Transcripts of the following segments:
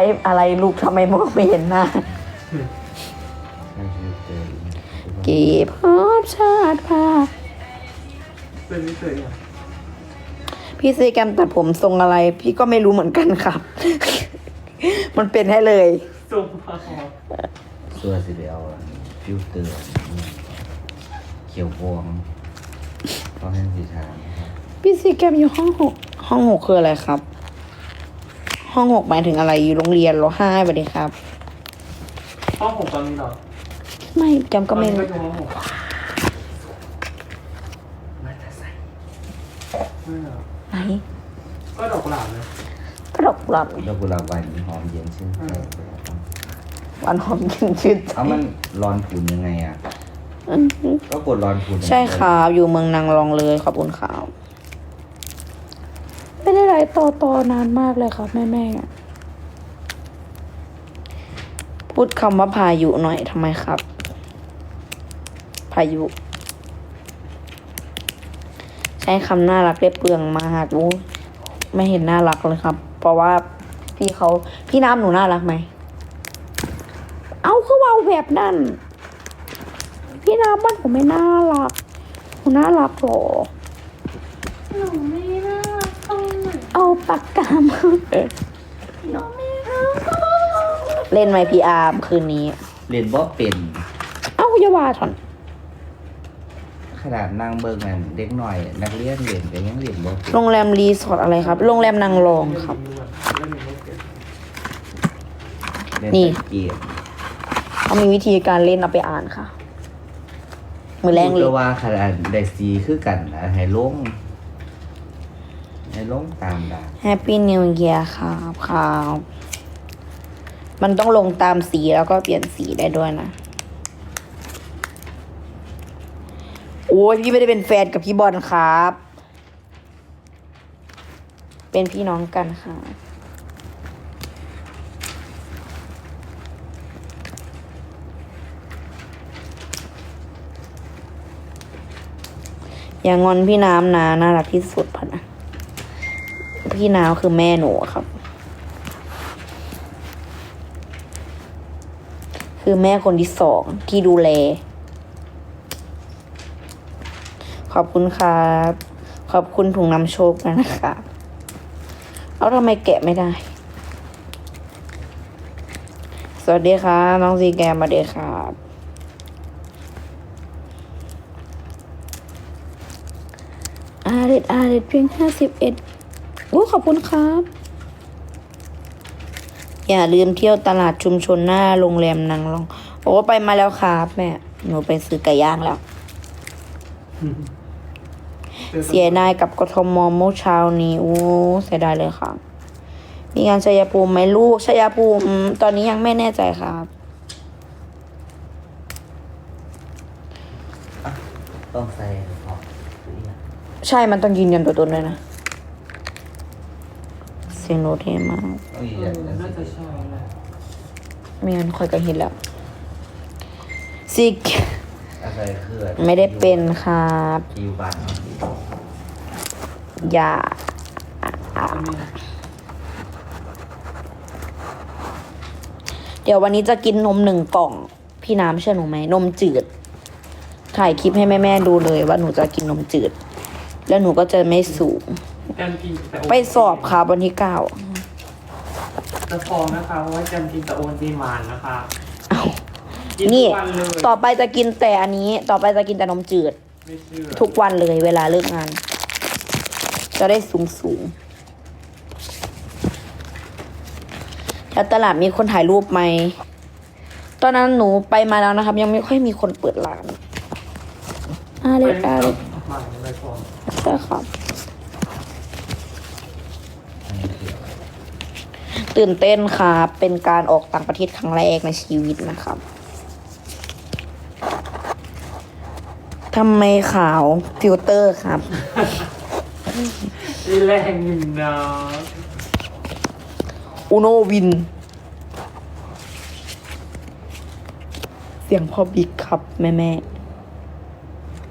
ไอ้อะไรลูกทำไมมองไม่เห็นหน้านั่นคือเจอเก็บภาพชาติภาพเป็นไม่เคยอะพี่ซีแกรมตัดผมทรงอะไร พี่ก็ไม่รู้เหมือนกันครับ มันเป็นให้เลยซุ่มมาขอเสื้อสีเดียวฟิลเตอร์เขียวพวงเพราะให้สีทางนะครับพี่ซีแกรมอยู่ห้องหกห้องหกคืออะไรครับ ห้องหกหมายถึงอะไรอยู่โรงเรียนเหรอห้าสวัสดีครับ ห้องผมตอนนี้เหรอไม่แกมก็ไม่ตอนนี้รู้ก็อยู่ห้องผมมาแต่ใส่ไม่เหรอไหนก็ดอกกุหลาบเลย กระดกกุหลาบดอกกุหลาบหวานหอมเย็นชื่นใจวันหอมกินชื่นใจเอามันร้อนผุนยังไงอะ อืมก็กดร้อนผุนใช่ครับอยู่เมืองนางรองเลยขอบคุณครับ ไม่ได้ไลฟ์ต่อต่อนานมากเลยครับแม่แม่พูดคำว่าพายุหน่อยทำไมครับ พายุ ใช้คำน่ารักได้เปลืองมากอู้ไม่เห็นน่ารักเลยครับ เพราะว่าพี่เขาพี่น้ำหนูน่ารักไหม เอาคือเว่าแบบนั้น พี่น้ำบ้านผมไม่น่ารักหนูน่ารักหรอหนูไม่ เอาปากกามาหนูไม่รักเล่นไหมพี่อาร์มคืนนี้ เรียนบ่เป็นเอ้าอย่าว่าถอนขนาดนั่งเบิ่งนั่นเด็กหน่อย นักเรียนเรียนก็ยังเรียนบ่เป็นโรงแรมรีสอร์ทอะไรครับ โรงแรมนางรองครับเล่นไม่เก่งเรียนนี่ แต่เกมเขามีวิธีการเล่นเอาไปอ่านค่ะ มือแรงเลพูยดว่าขนาดได้ซีคือกันนะให้ลง ให้ลงตามดาแฮปปี้นิวเ a r ครับครับมันต้องลงตามสีแล้วก็เปลี่ยนสีได้ด้วยนะ โอ้ยพี่ไม่ได้เป็นแฟนกับพี่บอลครับ เป็นพี่น้องกันค่ะ อย่างงอนพี่น้ำนะน่ารักที่สุดพะนะ พี่น้ำคือแม่หนูครับ คือแม่คนที่สองที่ดูแล ขอบคุณครับ ขอบคุณถุงนำโชคนะนะคะเอาทำไมแกะไม่ได้ สวัสดีค่ะน้องซีแกมมาเดครับอาเด็ดอาเด็ดเพียงห้าสิบเอ็ด อ้ขอบคุณครับ อย่าลืมเที่ยวตลาดชุมชนหน้าโรงแรมนางรอง โอ้ไปมาแล้วครับแม่ หนูไปซื้อไก่ย่างแล้ว เสียดายกับกทมเมื่อเช้านี้โอ้เสียดายเลยครับ มีงานชัยภูมิไหมลูกชัยภูมิอืมตอนนี้ยังไม่แน่ใจครับต้องใส่พอใช่มันต้องยืนยันตัวตนด้วยนะเสียงโน้ตเท่มากต้องยืนเอยัอนกันน่าสิจะใช่แหละไม่งั้นค่อยก็เห็นแล้วซิกอะไรคือไม่ได้เป็นครับคิวบานอย่าอันนี้เดี๋ยววันนี้จะกินนมหนึ่งกล่อง พี่น้ำเชื่อหนูไหมนมจืด ถ่ายคลิปให้แม่ๆดูเลยว่าหนูจะกินนมจืด แล้วหนูก็จะไม่สูง แจมกินแต่โนไปสอบครับวันที่เก้าจะฟ้องนะคะเพราะว่าแจมกินแต่โอนดีมานนะคะเอ้ากินนี่ ทุกวันเลยต่อไปจะกินแต่อันนี้ ต่อไปจะกินแต่นมจืด ไม่เชื่อทุกวันเลยเวลาเลิกงาน จะได้สูงสูงแล้วตลาดมีคนถ่ายรูปไหม ตอนนั้นหนูไปมาแล้วนะครับ ยังไม่ค่อยมีคนเปิดร้านอาเล็กอาเล็กมาในฟ้องใช่ครับ อันนี้คืออะไร ตื่นเต้นครับ เป็นการออกต่างประเทศครั้งแรกในชีวิตนะครับทำไมขาวฟิลเตอร์ครับนี่แรงอยู่นะอุโนวิน เสียงพ่อบิ๊กครับ แม่แม่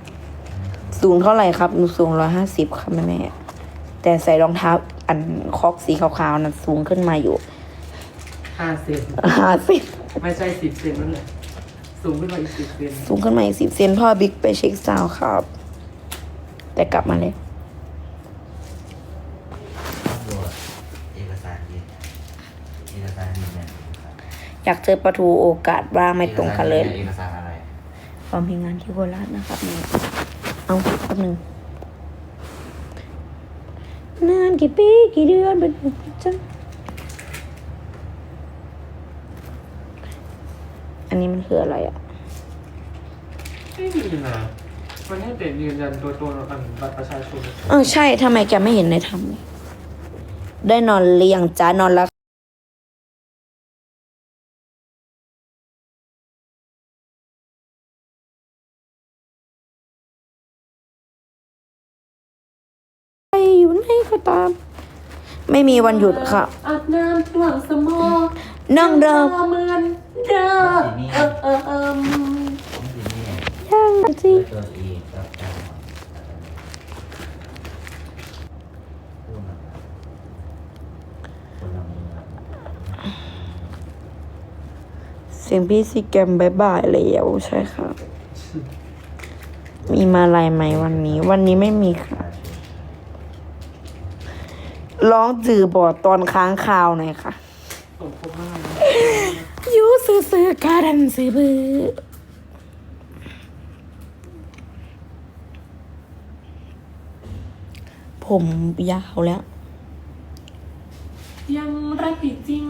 ๆสูงเท่าไหร่ครับ หนูสูงร้อยห้าสิบครับแม่แม่ๆแต่ใส่รองเท้า อันคอกสีขาวๆนั้นสูงขึ้นมาอยู่ห้าเซนห้าสิบไม่ใช่สิบเซนนั่นแหละสูงขึ้นมาอีกสิบเซนสูงขึ้นมาอีกสิบเซนพ่อบิ๊กไปเช็คซาวด์ครับ แต่กลับมาแล้วต้องดูเอกสารดีเอกสารดีเนี่ยอยากเจอประทูโอกาสว่างไม่ตรงกันเลยเอกสารอะไรพร้อมมีงานที่โคราชนะครับเนี่ยเอาแป๊บหนึ่ง นานกี่ปีกี่เดือนเป็นจังอันนี้มันคืออะไรอะไม่มีนะมันให้เด็กยืนยันตัวตนอันบัตรประชาชน เออใช่ทำไมแกไม่เห็นในทำเลยได้นอนเรียงจ้านอนแล้ว อยู่ไหนก็ตาม ไม่มีวันหยุดค่ะ อาบน้ำหลังสมอนั่งเดิมเหมือนเดิมเออเออเออต้องดีนี่ย่างสิตัวเอกกับการพูดมาคนละมือเสียงพี่ซีแกมบายบายแล้วใช่ค่ะ มีมาลายไหมวันนี้ วันนี้ไม่มีค่ะ ร้องจือบอดตอนค้างคาวหน่อยค่ะส่งครบมากนะยูซื้อซื้อการันซื้อบือผมยาวแล้ว ยังรักผิดจริง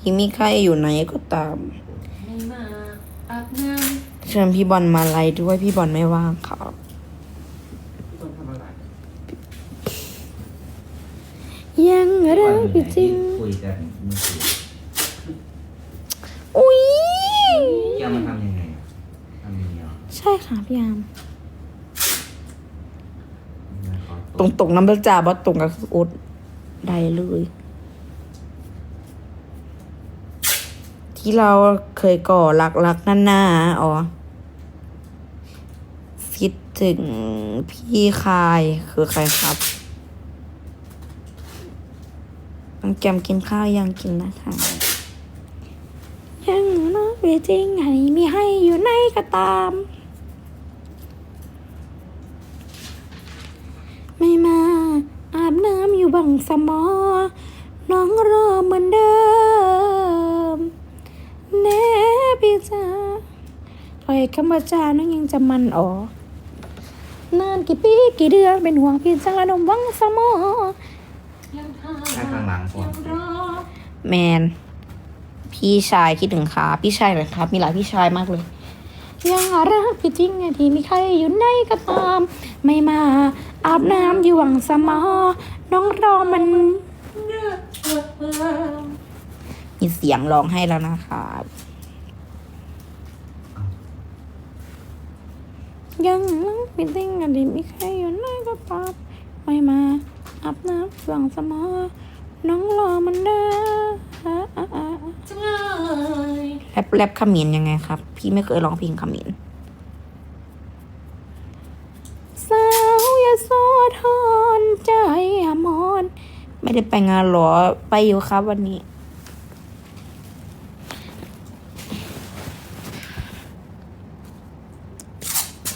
พี่มีใครอยู่ไหนก็ตามไม่มาอาบน้เชิญพี่บอลมาไลฟ์ด้วยพี่บอลไม่ว่างครับ ส่งทำอะไร ยังรักอยู่จริง คุยกันมือถืออุ้ยแกมันทำยังไงอะทำยังไงอะใช่ค่ะพี่ยาม ตรงตรงๆน้ำเบลจ่าบอตรงกับอุดได้เลย ที่เราเคยก่อรักรักๆหน้าๆอ๋อคิดถึงพี่คายคือใครครับน้อง แกมกินข้าวยังกินนะคะยังนะเวจริงไงมีให้อยู่ในก็ตาม ไม่มาอาบน้ำอยู่บังสมอ น้องรอเหมือนเดิมแน่พี่จ้าปล่อยคำว่าจาน้องยังจำมันอ๋อนานกี่ปีกี่เดือนเป็นห่วงพี่จังละนมวังสมอยังทาางหลังผมยังรอแมน พี่ชายคิดถึงขาพี่ชายหน่อยครับ มีหลายพี่ชายมากเลยยังรักพี่จริงไงที่มีใครอยู่ในก็ตาม ไม่มาอาบน้ำอยู่หวังสมอน้องรอมัน มีเสียงร้องให้แล้วนะครับยังรักพี่จริงไงที่มีใครอยู่ในก็ตาม ไม่มาอาบน้ำหวังสมอ น้องรอมันเด้จังเลยแรปแรปขมิ้นยังไงครับ พี่ไม่เคยร้องเพลงขมิ้นสาวยาโสธรใจอมรไม่ได้ไปงานหรอไปอยู่ครับวันนี้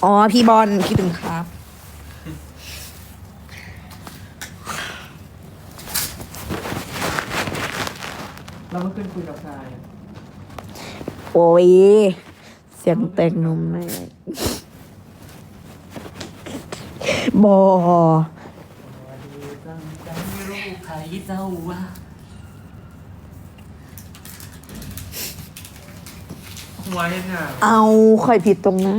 อ๋อพี่บอลคิดถึงครับ เราเมื่อคืนคุยกับใครโอ้ย เสียงแตกนมแม่บอวันดีจังจังไม่รู้ใครเจ้าว่าหัวยังไงเอาค่อยผิดตรงไหน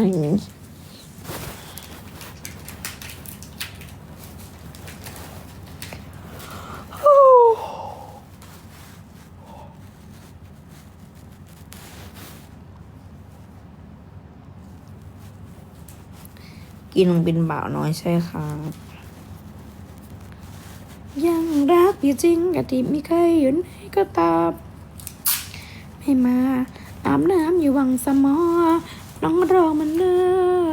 กินลงเป็นบ่าวน้อยใช่ค่ะยังรักอยู่จริงกะที่มีใครอยู่ไหนก็ตามไม่มาอาบน้ำอยู่วังสมอน้องรอมันเลย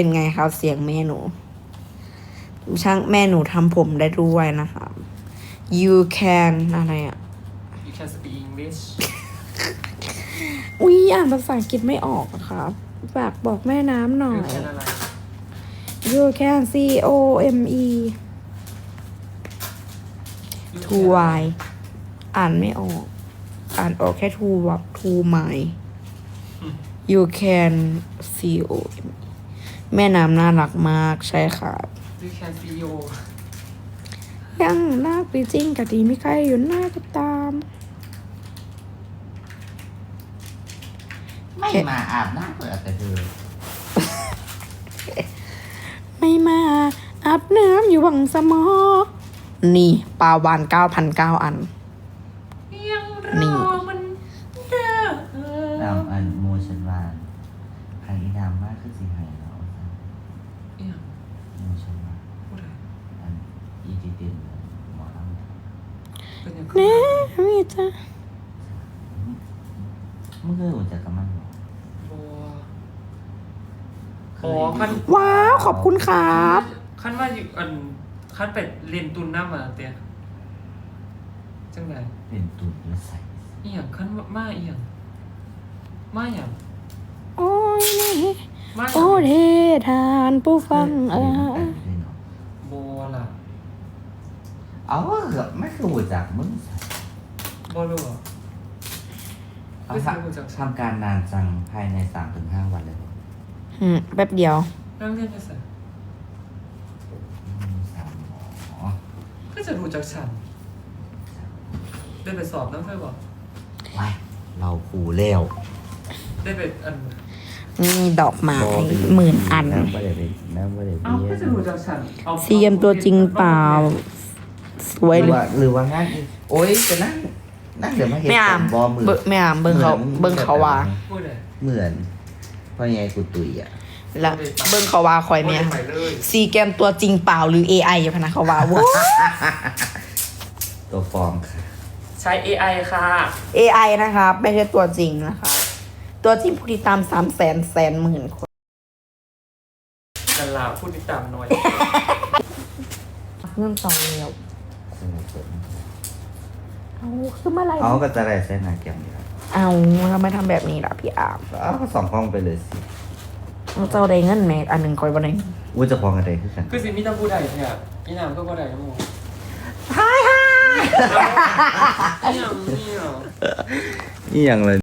เป็นไงครับเสียงแม่หนู ช่างแม่หนูทำผมได้ด้วยนะครับ you can อะไรอะ you can speak English อุ้ยอ่านภาษาอังกฤษไม่ออกอะครับฝากบอกแม่น้ำหน่อ you ย can อะไร you can c o m e You to can y อ่านไม่ออก อ่านออกแค่ to วับ to my you can c o m e แม่น้ำน่ารักมากใช่ค่ะ you can see you ยังน่าไปจริงกะดีไม่ใครอยู่หน้าก็ตาม ไม่มาอาบน้ำเปิดแต่เธอไม่มาอาบน้ำอยู่วังสมอ นี่ปลาวานเก้าพันเก้าอัน ยังรนี่อมันเด้อ ตามอันโมชันวานใครดามมากคือสิหายเรา เนี่ย โมชันวาน พูดอะไร อันอีจีเต็นหมอลำ เป็นยังไงแน่มีจ้ะมึงเคยอุ่นจักกับมันเหรอบัวอ๋อคัน ว้าว ขอบคุณครับ ขั้นว่าอยู่อันขั้นเป็ดเรียนตุนน้ำมาเตียจังไงเป็นตุ่นหรือใส่อีหยังขั้นว่ามาอีหยังมาหยังโอ้ยนี่มาหยังโอ้เททานผู้ฟังเอเรียนอกันด้วยเนาะ บัวล่ะ เอาว่าเกือบไม่คืออุ่นจักมึงใส่บัวรู้เหรอเอาไม่ทใช่อุ่นจักำทำการนานจังภายในสามถึงห้าวันเลยเหรออืมแป๊บเดียวเรื่องเรียนจะใส่อืมสามหมอก็จะรู้จักฉันได้ไปสอบน้ำเพื่อบอกไว้เราขู่เลี้ยวได้ไปอันนี่ดอกไม้หมื่นอันน้ำไม่ได้ไปน้ำไม่ได้ไปเอ้าก็จะรู้จักฉันเอาซีเอ็มตัวจริงเปล่า สวยหเลรือยว่าหรือว่างานอีกโอ้ยจะนั่งนั่งเดี๋ยวมาเห็นไม่อ่านบอมือ เบิ่งไม่อ่านเบิ่งเขาเบิ่งเขาว่าพูดเลยเหมือนเพราะไงกูตุยอะแล้วเบิ่งเขาว่าคอยแม่ไปเลยซีแกมตัวจริงเปล่าหรือ AI อยู่พะนะเขาว่าว้าตัวฟอร์มค่ะใช้ AI ค่ะ AI นะครับไม่ใช่ตัวจริงนะครับตัวจริงผู้ติดตามสามแสนแสนหมื่นคน กันลาพูดติดตามหน่อยเงื่อนสองเดียว สนุกสนเอาคือเมื่อไหรเอาก็จะได้ใช้หนาแกมดีครับเอาทำไมทำแบบนี้ล่ะพี่อามเอาก็สองกล้องไปเลยสิเอาเจ้าได้เงินแม็กอันหนึ่งคอยบ่ได้อู้จะพองกันได้คือกันคือสิ่งที่ต้องพูดได้เนี่ยอีนามก็พูดได้ทั้งหมดฮ่าฮ่าอีนามนี่เหรอ นี่อย่างเลย